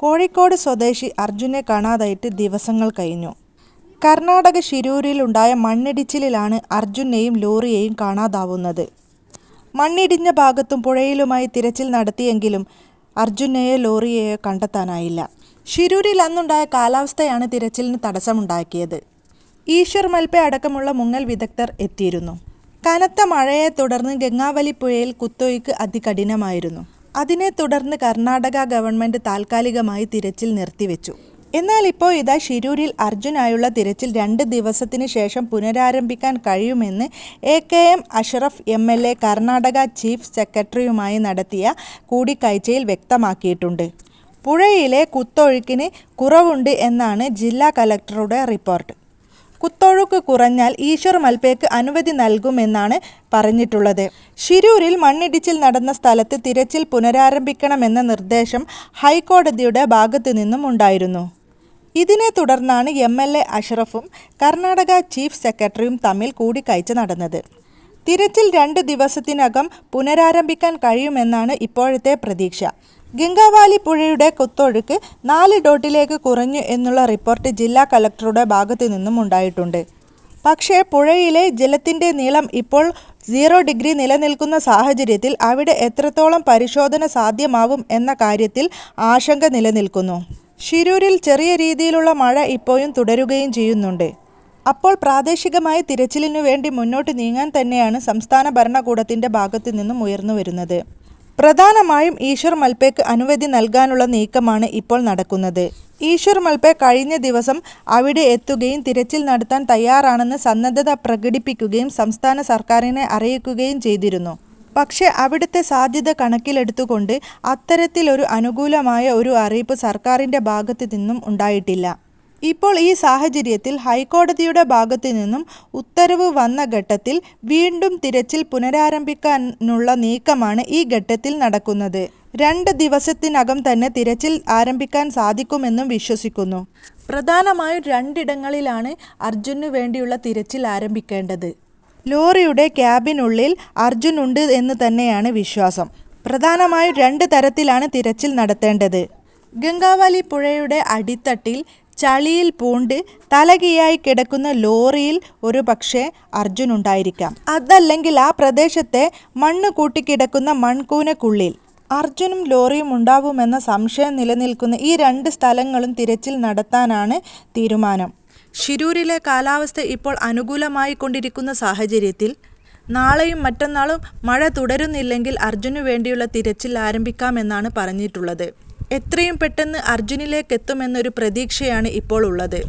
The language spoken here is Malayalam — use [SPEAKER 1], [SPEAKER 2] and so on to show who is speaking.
[SPEAKER 1] കോഴിക്കോട് സ്വദേശി അർജുനെ കാണാതായിട്ട് ദിവസങ്ങൾ കഴിഞ്ഞു. കർണാടക ശിരൂരിലുണ്ടായ മണ്ണിടിച്ചിലിലാണ് അർജുനെയും ലോറിയെയും കാണാതാവുന്നത്. മണ്ണിടിഞ്ഞ ഭാഗത്തും പുഴയിലുമായി തിരച്ചിൽ നടത്തിയെങ്കിലും അർജുനെയോ ലോറിയെയോ കണ്ടെത്താനായില്ല. ശിരൂരിൽ അന്നുണ്ടായ കാലാവസ്ഥയാണ് തിരച്ചിലിന് തടസ്സമുണ്ടാക്കിയത്. ഈശ്വർ മൽപ്പെ അടക്കമുള്ള മുങ്ങൽ വിദഗ്ധർ എത്തിയിരുന്നു. കനത്ത മഴയെ തുടർന്ന് ഗംഗാവലി പുഴയിൽ കുത്തൊഴുക്ക് അതികഠിനമായിരുന്നു. അതിനെ തുടർന്ന് കർണാടക ഗവൺമെന്റ് താൽക്കാലികമായി തിരച്ചിൽ നിർത്തിവെച്ചു. എന്നാൽ ഇപ്പോൾ ഇതാ ഷിരൂരിൽ അർജുനായുള്ള തിരച്ചിൽ രണ്ട് ദിവസത്തിന് ശേഷം പുനരാരംഭിക്കാൻ കഴിയുമെന്ന് A K M Ashraf M L A Karnataka chief സെക്രട്ടറിയുമായി നടത്തിയ കൂടിക്കാഴ്ചയിൽ വ്യക്തമാക്കിയിട്ടുണ്ട്. പുഴയിലെ കുത്തൊഴുക്കിന് കുറവുണ്ട് എന്നാണ് ജില്ലാ കലക്ടറുടെ റിപ്പോർട്ട്. കുത്തൊഴുക്ക് കുറഞ്ഞാൽ ഈശ്വർ മൽപേക്ക് അനുമതി നൽകുമെന്നാണ് പറഞ്ഞിട്ടുള്ളത്. ഷിരൂരിൽ മണ്ണിടിച്ചിൽ നടന്ന സ്ഥലത്ത് തിരച്ചിൽ പുനരാരംഭിക്കണമെന്ന നിർദ്ദേശം ഹൈക്കോടതിയുടെ ഭാഗത്തു നിന്നും ഉണ്ടായിരുന്നു. ഇതിനെ തുടർന്നാണ് എം എൽ എ അഷ്റഫും കർണാടക ചീഫ് സെക്രട്ടറിയും തമ്മിൽ കൂടിക്കാഴ്ച നടന്നത്. തിരച്ചിൽ രണ്ട് ദിവസത്തിനകം പുനരാരംഭിക്കാൻ കഴിയുമെന്നാണ് ഇപ്പോഴത്തെ പ്രതീക്ഷ. ഗംഗാവാലി പുഴയുടെ കുത്തൊഴുക്ക് നാല് ഡോട്ടിലേക്ക് കുറഞ്ഞു എന്നുള്ള റിപ്പോർട്ട് ജില്ലാ കലക്ടറുടെ ഭാഗത്തു നിന്നും ഉണ്ടായിട്ടുണ്ട്. പക്ഷേ പുഴയിലെ ജലത്തിന്റെ നീളം ഇപ്പോൾ സീറോ ഡിഗ്രി നിലനിൽക്കുന്ന സാഹചര്യത്തിൽ അവിടെ എത്രത്തോളം പരിശോധന സാധ്യമാവും എന്ന കാര്യത്തിൽ ആശങ്ക നിലനിൽക്കുന്നു. ഷിരൂരിൽ ചെറിയ രീതിയിലുള്ള മഴ ഇപ്പോഴും തുടരുകയും ചെയ്യുന്നുണ്ട്. അപ്പോൾ പ്രാദേശികമായി തിരച്ചിലിനു വേണ്ടി മുന്നോട്ട് നീങ്ങാൻ തന്നെയാണ് സംസ്ഥാന ഭരണകൂടത്തിന്റെ ഭാഗത്തു നിന്നും ഉയർന്നു വരുന്നത്. പ്രധാനമായും ഈശ്വർ മൽപേക്ക് അനുമതി നൽകാനുള്ള നീക്കമാണ് ഇപ്പോൾ നടക്കുന്നത്. ഈശ്വർ മൽപേ കഴിഞ്ഞ ദിവസം അവിടെ എത്തുകയും തിരച്ചിൽ നടത്താൻ തയ്യാറാണെന്ന് സന്നദ്ധത പ്രകടിപ്പിക്കുകയും സംസ്ഥാന സർക്കാരിനെ അറിയിക്കുകയും ചെയ്തിരുന്നു. പക്ഷേ അവിടുത്തെ സാധ്യത കണക്കിലെടുത്തുകൊണ്ട് അത്തരത്തിലൊരു അനുകൂലമായ ഒരു അറിയിപ്പ് സർക്കാരിന്റെ ഭാഗത്തു നിന്നും ഉണ്ടായിട്ടില്ല. ഇപ്പോൾ ഈ സാഹചര്യത്തിൽ ഹൈക്കോടതിയുടെ ഭാഗത്തു നിന്നും ഉത്തരവ് വന്ന ഘട്ടത്തിൽ വീണ്ടും തിരച്ചിൽ പുനരാരംഭിക്കാനുള്ള നീക്കമാണ് ഈ ഘട്ടത്തിൽ നടക്കുന്നത്. രണ്ട് ദിവസത്തിനകം തന്നെ തിരച്ചിൽ ആരംഭിക്കാൻ സാധിക്കുമെന്നും വിശ്വസിക്കുന്നു. പ്രധാനമായും രണ്ടിടങ്ങളിലാണ് അർജുനു വേണ്ടിയുള്ള തിരച്ചിൽ ആരംഭിക്കേണ്ടത്. ലോറിയുടെ ക്യാബിനുള്ളിൽ അർജുൻ ഉണ്ട് എന്ന് തന്നെയാണ് വിശ്വാസം. പ്രധാനമായും രണ്ട് തരത്തിലാണ് തിരച്ചിൽ നടത്തേണ്ടത്. ഗംഗാവാലി പുഴയുടെ അടിത്തട്ടിൽ ചളിയിൽ പൂണ്ട് തലകീയായി കിടക്കുന്ന ലോറിയിൽ ഒരു പക്ഷേ അർജുൻ ഉണ്ടായിരിക്കാം. അതല്ലെങ്കിൽ ആ പ്രദേശത്തെ മണ്ണ് കൂട്ടിക്കിടക്കുന്ന മൺകൂനക്കുള്ളിൽ. അർജുനും ലോറിയും ഉണ്ടാവുമെന്ന സംശയം നിലനിൽക്കുന്ന ഈ രണ്ട് സ്ഥലങ്ങളും തിരച്ചിൽ നടത്താനാണ് തീരുമാനം. ഷിരൂരിലെ കാലാവസ്ഥ ഇപ്പോൾ അനുകൂലമായി കൊണ്ടിരിക്കുന്ന സാഹചര്യത്തിൽ നാളെയും മറ്റന്നാളും മഴ തുടരുന്നില്ലെങ്കിൽ അർജുനു വേണ്ടിയുള്ള തിരച്ചിൽ ആരംഭിക്കാമെന്നാണ് പറഞ്ഞിട്ടുള്ളത്. എത്രയും പെട്ടെന്ന് അർജുനിലേക്ക് എത്തുമെന്നൊരു പ്രതീക്ഷയാണ് ഇപ്പോൾ ഉള്ളത്